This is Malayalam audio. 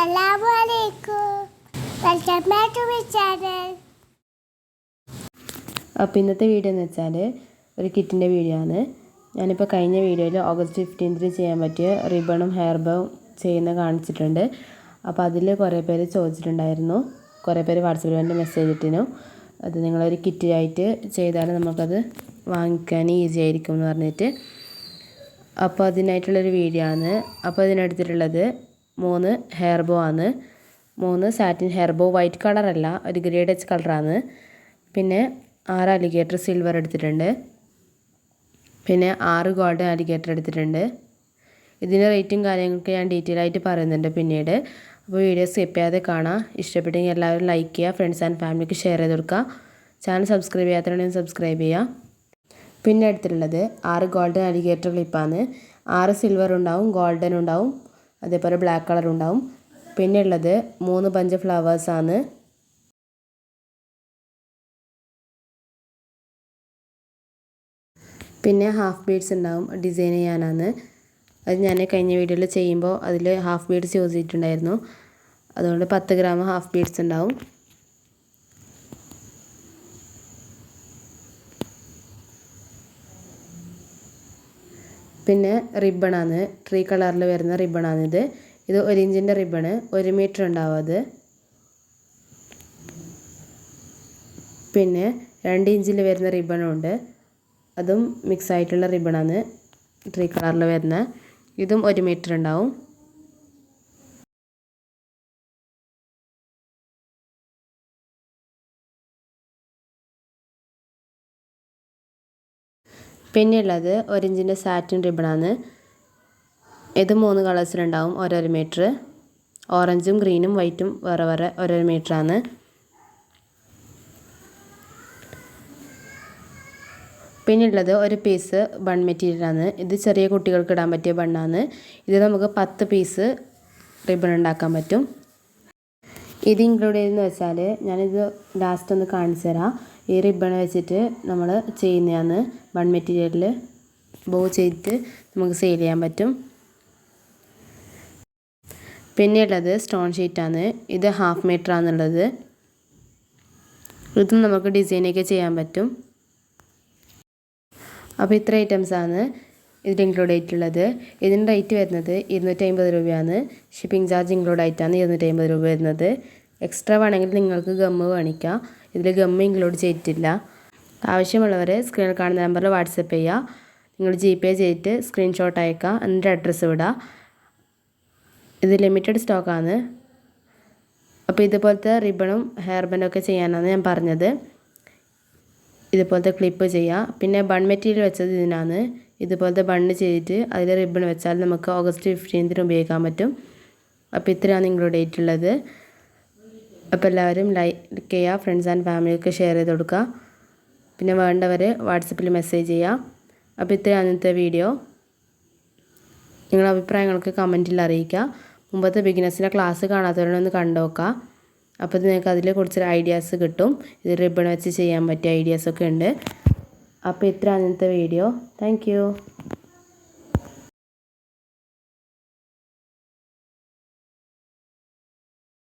Assalamualaikum. Welcome back to my channel അപ്പോൾ ഇന്നത്തെ വീഡിയോ എന്ന് വെച്ചാൽ ഒരു കിറ്റിന്റെ വീഡിയോ ആണ്. ഞാനിപ്പോൾ കഴിഞ്ഞ വീഡിയോയിൽ ഓഗസ്റ്റ് ഫിഫ്റ്റീൻത്തിന് ചെയ്യാൻ പറ്റിയ റിബണും ഹെയർ ബോവും ചെയ്യുന്ന കാണിച്ചിട്ടുണ്ട്. അപ്പോൾ അതിൽ കുറേ പേര് ചോദിച്ചിട്ടുണ്ടായിരുന്നു. കുറേ പേര് വാട്സപ്പിൽ വേണ്ട മെസ്സേജ് ഇട്ടിനു അത് നിങ്ങളൊരു കിറ്റായിട്ട് ചെയ്താൽ നമുക്കത് വാങ്ങിക്കാൻ ഈസി ആയിരിക്കും എന്ന് പറഞ്ഞിട്ട്. അപ്പോൾ അതിനായിട്ടുള്ളൊരു വീഡിയോ ആണ്. അപ്പോൾ അതിനെടുത്തിട്ടുള്ളത് മൂന്ന് ഹെയർ ബോ ആണ്. മൂന്ന് സാറ്റിൻ ഹെയർ ബോ വൈറ്റ് കളറല്ല ഒരു ഗ്രേഡ് എച്ച് കളറാണ് പിന്നെ ആറ് അലിഗേറ്റർ സിൽവർ എടുത്തിട്ടുണ്ട്. പിന്നെ ആറ് ഗോൾഡൻ അലിഗേറ്റർ എടുത്തിട്ടുണ്ട്. ഇതിന്റെ റേറ്റും കാര്യങ്ങളൊക്കെ ഞാൻ ഡീറ്റെയിൽ ആയിട്ട് പറയുന്നുണ്ട് പിന്നീട്. അപ്പോൾ വീഡിയോ സ്കിപ്പ് ചെയ്യാതെ കാണാം. ഇഷ്ടപ്പെട്ടെങ്കിൽ എല്ലാവരും ലൈക്ക് ചെയ്യുക ഫ്രണ്ട്സ് ആൻഡ് ഫാമിലിക്ക് ഷെയർ ചെയ്ത് കൊടുക്കുക. ചാനൽ സബ്സ്ക്രൈബ് ചെയ്യാത്തവരുണ്ടെങ്കിൽ സബ്സ്ക്രൈബ് ചെയ്യുക. പിന്നെ എടുത്തിട്ടുള്ളത് ആറ് ഗോൾഡൻ അലിഗേറ്റർ ക്ലിപ്പാണ് ആറ് സിൽവർ ഉണ്ടാവും ഗോൾഡൻ ഉണ്ടാവും. അതേപോലെ ബ്ലാക്ക് കളർ ഉണ്ടാവും. പിന്നെ ഉള്ളത് മൂന്ന് പഞ്ച് ഫ്ലവേഴ്സാണ് പിന്നെ ഹാഫ് ബീഡ്സ് ഉണ്ടാവും ഡിസൈൻ ചെയ്യാനാണ്. അത് ഞാൻ കഴിഞ്ഞ വീഡിയോയിൽ ചെയ്യുമ്പോൾ അതിൽ ഹാഫ് ബീഡ്സ് യൂസ് ചെയ്തിട്ടുണ്ടായിരുന്നു. അതുകൊണ്ട് പത്ത് ഗ്രാം ഹാഫ് ബീഡ്സ് ഉണ്ടാവും. പിന്നെ റിബണാണ് ട്രീ കളറിൽ വരുന്ന റിബണാണിത് ഇത്. ഒരു ഇഞ്ചിന്റെ റിബണ് ഒരു മീറ്റർ ഉണ്ടാവും അത്. പിന്നെ രണ്ട് ഇഞ്ചിൽ വരുന്ന റിബണുണ്ട് അതും മിക്സ് ആയിട്ടുള്ള റിബണാണ് ട്രീ കളറിൽ വരുന്ന. ഇതും ഒരു മീറ്റർ ഉണ്ടാവും. പിന്നെ ഉള്ളത് ഒരു ഇഞ്ചിന്റെ സാറ്റിൻ റിബണാണ്. ഇത് മൂന്ന് കളേഴ്സിലുണ്ടാവും ഓരോരോ മീറ്റർ ഓറഞ്ചും ഗ്രീനും വൈറ്റും വേറെ വേറെ ഓരോരോ മീറ്ററാണ്. പിന്നെ ഉള്ളത് ഒരു പീസ് ബൺ മെറ്റീരിയലാണ്. ഇത് ചെറിയ കുട്ടികൾക്ക് ഇടാൻ പറ്റിയ ബണ്ണാണ്. ഇത് നമുക്ക് പത്ത് പീസ് റിബൺ ഉണ്ടാക്കാൻ പറ്റും. ഇത് ഇൻക്ലൂഡ് ചെയ്തെന്ന് വെച്ചാൽ ഞാനിത് ലാസ്റ്റ് ഒന്ന് കാണിച്ചു തരാം ഈ റിബൺ വെച്ചിട്ട് നമ്മൾ ചെയ്യുന്നതാണ്. ബൺ മെറ്റീരിയലിൽ ബോ ചെയ്തിട്ട് നമുക്ക് സെയിൽ ചെയ്യാൻ പറ്റും. പിന്നെയുള്ളത് സ്റ്റോൺ ഷീറ്റാണ് ഇത് ഹാഫ് മീറ്റർ ആണുള്ളത്. ഇതും നമുക്ക് ഡിസൈനൊക്കെ ചെയ്യാൻ പറ്റും. അപ്പോൾ ഇത്ര ഐറ്റംസാണ് ഇതിൽ ഇൻക്ലൂഡ് ആയിട്ടുള്ളത്. ഇതിന്റെ റേറ്റ് വരുന്നത് ഇരുന്നൂറ്റി അമ്പത് രൂപയാണ്. ഷിപ്പിംഗ് ചാർജ് ഇൻക്ലൂഡ് ആയിട്ടാണ് ഇരുന്നൂറ്റി അമ്പത് രൂപ വരുന്നത്. എക്സ്ട്രാ വേണമെങ്കിൽ നിങ്ങൾക്ക് ഗമ്മ് മേടിക്കാം ഇതിൽ ഗമ്മ ഇൻക്ലൂഡ് ചെയ്തിട്ടില്ല. ആവശ്യമുള്ളവർ സ്ക്രീനിൽ കാണുന്ന നമ്പറിൽ വാട്സപ്പ് ചെയ്യുക നിങ്ങൾ ജി പേ ചെയ്തിട്ട് സ്ക്രീൻഷോട്ട് അയക്കുക എന്നിട്ട് അഡ്രസ്സ് വിടുക ഇത് ലിമിറ്റഡ് സ്റ്റോക്കാണ് അപ്പോൾ ഇതുപോലത്തെ റിബണും ഹെയർ ബാൻഡൊക്കെ ചെയ്യാനാണ് ഞാൻ പറഞ്ഞത്. ഇതുപോലത്തെ ക്ലിപ്പ് ചെയ്യാം. പിന്നെ ബൺ മെറ്റീരിയൽ വെച്ചത് ഇതിനാണ്. ഇതുപോലത്തെ ബണ്ണ് ചെയ്തിട്ട് അതിൽ റിബൺ വെച്ചാൽ നമുക്ക് ഓഗസ്റ്റ് ഫിഫ്റ്റീൻത്തിന് ഉപയോഗിക്കാൻ പറ്റും. അപ്പോൾ ഇത്രയാണ് ഡേറ്റ് ഉള്ളത് അപ്പോൾ എല്ലാവരും ലൈക്ക് ചെയ്യുക ഫ്രണ്ട്സ് ആൻഡ് ഫാമിലിക്ക് ഷെയർ ചെയ്ത് കൊടുക്കുക പിന്നെ വേണ്ടവർ വാട്സപ്പിൽ മെസ്സേജ് ചെയ്യുക അപ്പോൾ ഇത്രയാണ് ഇന്നത്തെ വീഡിയോ നിങ്ങളുടെ അഭിപ്രായങ്ങളൊക്കെ കമന്റിൽ അറിയിക്കുക മുമ്പത്തെ ബിഗിനേഴ്സിന്റെ ക്ലാസ് കാണാത്തവരൊന്ന് കണ്ടുനോക്കുക അപ്പോൾ നിങ്ങൾക്ക് അതിൽ കുറച്ച് ഐഡിയാസ് കിട്ടും. ഇത് റിബൺ വെച്ച് ചെയ്യാൻ പറ്റിയ ഐഡിയാസൊക്കെ ഉണ്ട്. അപ്പോൾ ഇത്ര അന്നത്തെ വീഡിയോ താങ്ക്